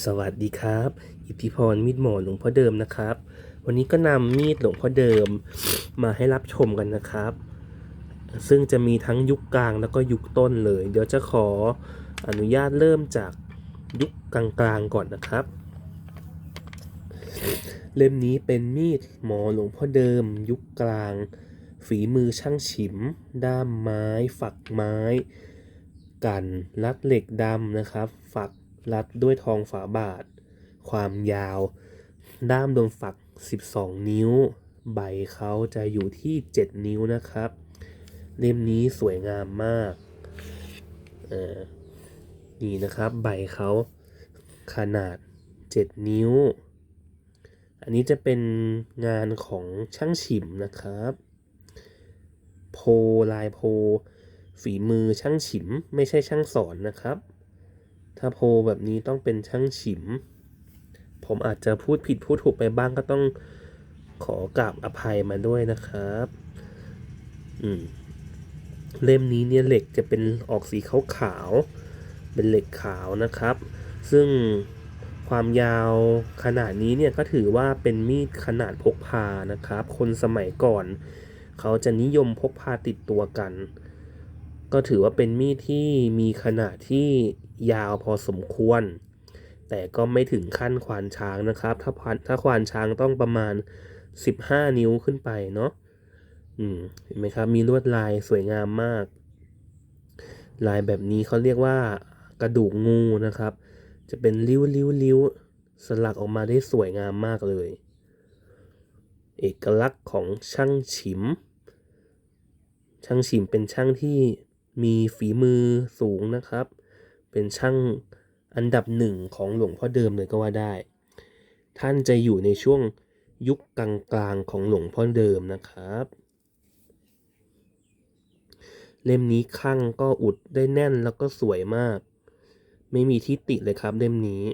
สวัสดีครับ อิทธิพรมีดหมอหลวงพ่อเดิมนะครับ วันนี้ก็นำมีดหลวงพ่อเดิมมาให้รับชมกันนะครับ ซึ่งจะมีทั้งยุคกลางแล้วก็ยุคต้นเลย เดี๋ยวจะขออนุญาตเริ่มจากยุคกลางๆก่อนนะครับ เล่มนี้เป็นมีดหมอหลวงพ่อเดิม ยุคกลาง ฝีมือช่างฉิม ด้ามไม้ ฝักไม้ กันรัดเหล็กดำนะครับ ฝัก รัดด้วยทองฝาบาท ความยาว ด้ามโดนฝัก 12 นิ้ว ใบเขาจะอยู่ที่ 7 นิ้วนะครับ เล่มนี้สวยงามมากเออนี่นะครับใบเขาขนาด 7 นิ้ว อันนี้จะเป็นงานของช่างฉิมนะครับ โพลายโพ ฝีมือช่างฉิมไม่ใช่ช่างสอนนะครับ ถ้าโพแบบนี้ต้องเป็นช่างฉิม ผมอาจจะพูดผิดพูดถูกไปบ้างก็ต้องขอกราบอภัยมาด้วยนะครับ อืม เล่มนี้เนี่ยเหล็กจะเป็นออกสีขาวขาวๆเป็นเหล็กขาวนะครับ ซึ่งความยาวขนาดนี้เนี่ยก็ถือว่าเป็นมีดขนาดพกพานะครับ คนสมัยก่อน เขาจะนิยมพกพาติดตัวกัน ก็ถือว่าเป็นมีดที่มีขนาดที่ยาวพอสมควร แต่ก็ไม่ถึงขั้นควานช้างนะครับ ถ้าควานถ้าควานช้างต้องประมาณ 15 นิ้วขึ้นไปเนาะอืมเห็นไหมครับ มีลวดลายสวยงามมาก ลายแบบนี้เขาเรียกว่ากระดูกงูนะครับ จะเป็นริ้วริ้วริ้วสลักออกมาได้สวยงามมากเลย เอกลักษณ์ของช่างฉิม ช่างฉิมเป็นช่างที่ มีฝีมือสูงนะครับ เป็นช่างอันดับหนึ่งของหลวงพ่อเดิมเลยก็ว่าได้ ท่านจะอยู่ในช่วงยุคกลางๆของหลวงพ่อเดิมนะครับ เล่มนี้ข้างก็อุดได้แน่นแล้วก็สวยมาก ไม่มีที่ติเลยครับเล่มนี้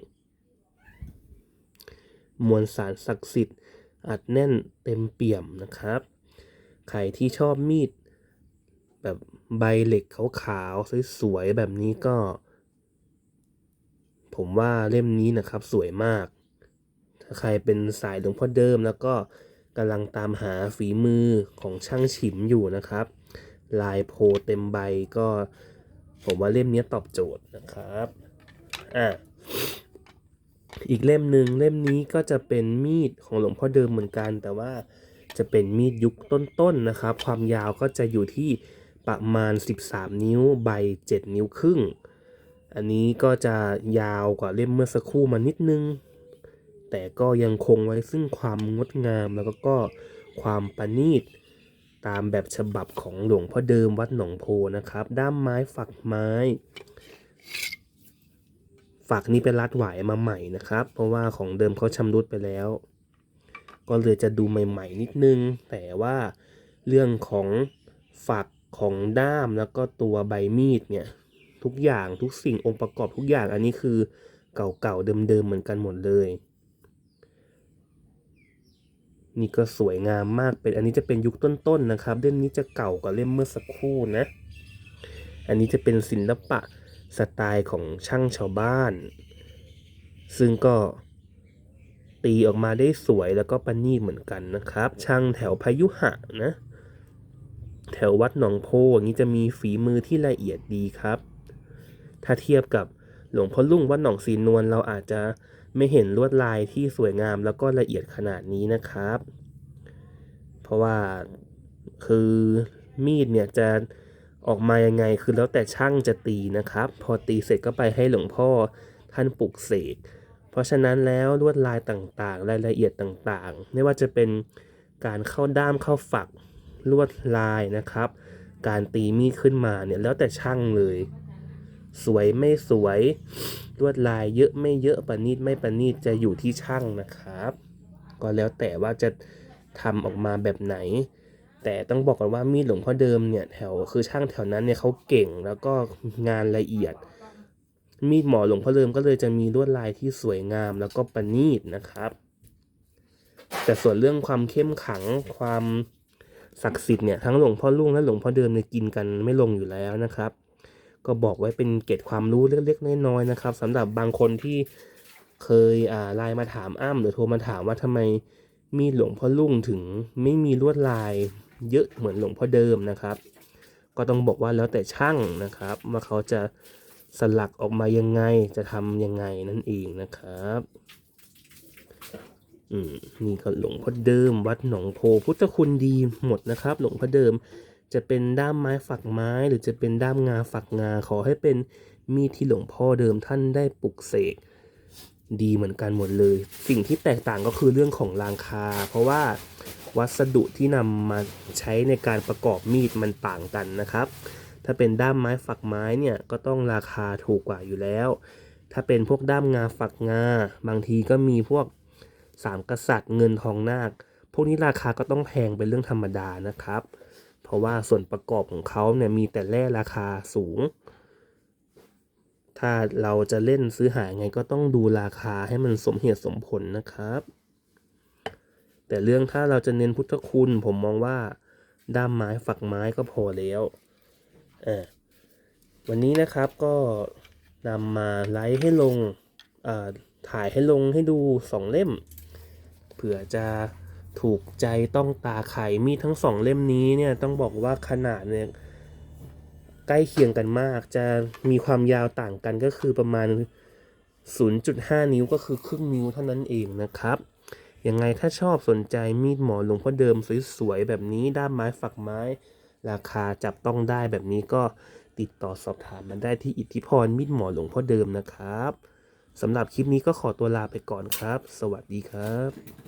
มวลสารศักดิ์สิทธิ์อัดแน่นเต็มเปี่ยมนะครับ ใครที่ชอบมีด แบบใบเหล็กขาวๆสวยๆแบบนี้ก็ ผมว่าเล่มนี้นะครับสวยมาก ถ้าใครเป็นสายหลวงพ่อเดิมแล้วก็กำลังตามหาฝีมือของช่างฉิมอยู่นะครับ ลายโพเต็มใบก็ ผมว่าเล่มนี้ตอบโจทย์นะครับอะอีกเล่มหนึ่งเล่มนี้ก็จะเป็นมีดของหลวงพ่อเดิมเหมือนกัน แต่ว่าจะเป็นมีดยุคต้นๆนะครับ ความยาวก็จะอยู่ที่ ประมาณ 13 นิ้วใบ 7 นิ้วครึ่ง อันนี้ก็จะยาวกว่าเล่มเมื่อสักครู่มานิดนึง แต่ก็ยังคงไว้ซึ่งความงดงามแล้วก็กความประณีตตามแบบฉบับของหลวงพ่อเดิมวัดหนองโพนะครับ ด้ามไม้ฝักไม้ ฝักนี้เป็นรัดไหวมาใหม่นะครับ เพราะว่าของเดิมเขาชำรุดไปแล้ว ก็เลยจะดูใหม่ ๆ นิดนึง แต่ว่าเรื่องของฝัก ของด้ามแล้วก็ตัวใบมีดเนี่ยทุกอย่างทุกสิ่งองค์ประกอบทุกอย่างอันนี้คือเก่าๆเดิมๆเหมือนกันหมดเลย นี่ก็สวยงามมากเป็นอันนี้จะเป็นยุคต้นๆนะครับ เล่มนี้จะเก่ากว่าเล่มเมื่อสักครู่นะ อันนี้จะเป็นศิลปะสไตล์ของช่างชาวบ้าน ซึ่งก็ตีออกมาได้สวยแล้วก็ประณีตเหมือนกันนะครับ ช่างแถวพายุหะนะ ถววัดหนองโพอย่างนี้จะมีฝีมือที่ละเอียดดีครับ ถ้าเทียบกับหลวงพ่อลุ่งวัดหนองสีนวลเราอาจจะไม่เห็นลวดลายที่สวยงามแล้วก็ละเอียดขนาดนี้นะครับ เพราะว่าคือมีดเนี่ยจะออกมายังไงคือแล้วแต่ช่างจะตีนะครับ พอตีเสร็จก็ไปให้หลวงพ่อท่านปลุกเสกเพราะฉะนั้นแล้วลวดลายต่างๆ รายละเอียดต่างๆ ไม่ว่าจะเป็นการเข้าด้ามเข้าฝัก ลวดลายนะครับ การตีมีดขึ้นมาเนี่ยแล้วแต่ช่างเลย สวยไม่สวยลวดลายเยอะไม่เยอะประณีตไม่ประณีตจะอยู่ที่ช่างนะครับ ก็แล้วแต่ว่าจะทำออกมาแบบไหน แต่ต้องบอกก่อนว่ามีดหลวงพ่อเดิมเนี่ยแถวคือช่างแถวนั้นเนี่ยเขาเก่งแล้วก็งานละเอียด มีดหมอหลวงพ่อเดิมก็เลยจะมีลวดลายที่สวยงามแล้วก็ประณีตนะครับ แต่ส่วนเรื่องความเข้มขังความ ศักดิ์สิทธิ์เนี่ยทั้งหลวงพ่อลุงและหลวงพ่อเดิมเนี่ยกินกันไม่ลงอยู่แล้วนะครับ ก็บอกไว้เป็นเกร็ดความรู้เล็กๆน้อยๆนะครับสำหรับบางคนที่เคยอ่าไลน์มาถามอ้ำหรือโทรมาถามว่าทำไมมีหลวงพ่อลุ่งถึงไม่มีลวดลายเยอะเหมือนหลวงพ่อเดิมนะครับ ก็ต้องบอกว่าแล้วแต่ช่างนะครับ ว่าเขาจะสลักออกมายังไงจะทำยังไงนั่นเองนะครับ อืมนี่ก็หลวงพ่อเดิม วัดหนองโพพุทธคุณดีหมดนะครับ หลวงพ่อเดิม จะเป็นด้ามไม้ฝักไม้ หรือจะเป็นด้ามงาฝักงา ขอให้เป็นมีดที่หลวงพ่อเดิมท่านได้ปลุกเสกดีเหมือนกันหมดเลย สิ่งที่แตกต่างก็คือเรื่องของราคา เพราะว่าวัสดุที่นำมาใช้ในการประกอบมีดมันต่างกันนะครับ ถ้าเป็นด้ามไม้ฝักไม้เนี่ยก็ต้องราคาถูกกว่าอยู่แล้ว ถ้าเป็นพวกด้ามงาฝักงา บางทีก็มีพวก สามกษัตริย์เงินทองนาค พวกนี้ราคาก็ต้องแพงเป็นเรื่องธรรมดานะครับ เพราะว่าส่วนประกอบของเขาเนี่ยมีแต่แร่ราคาสูง ถ้าเราจะเล่นซื้อหาไงก็ต้องดูราคาให้มันสมเหตุสมผลนะครับ แต่เรื่องถ้าเราจะเน้นพุทธคุณผมมองว่าด้ามไม้ฝักไม้ก็พอแล้วอ่าวันนี้นะครับก็นำมาไลฟ์ให้ลงถ่ายให้ลงให้ดูสองเล่ม เผื่อจะถูกใจต้องตาไข่มีดทั้งสองเล่มนี้เนี่ยต้องบอกว่าขนาดเนี่ยใกล้เคียงกันมาก จะมีความยาวต่างกันก็คือประมาณ 0.5 นิ้วก็คือครึ่งนิ้วเท่านั้นเองนะครับยังไงถ้าชอบสนใจมีดหมอหลวงพ่อเดิมสวยๆแบบนี้ด้ามไม้ฝักไม้ ราคาจับต้องได้แบบนี้ก็ติดต่อสอบถามมันได้ที่อิทธิพรมีดหมอหลวงพ่อเดิมนะครับสำหรับคลิปนี้ก็ขอตัวลาไปก่อนครับ สวัสดีครับ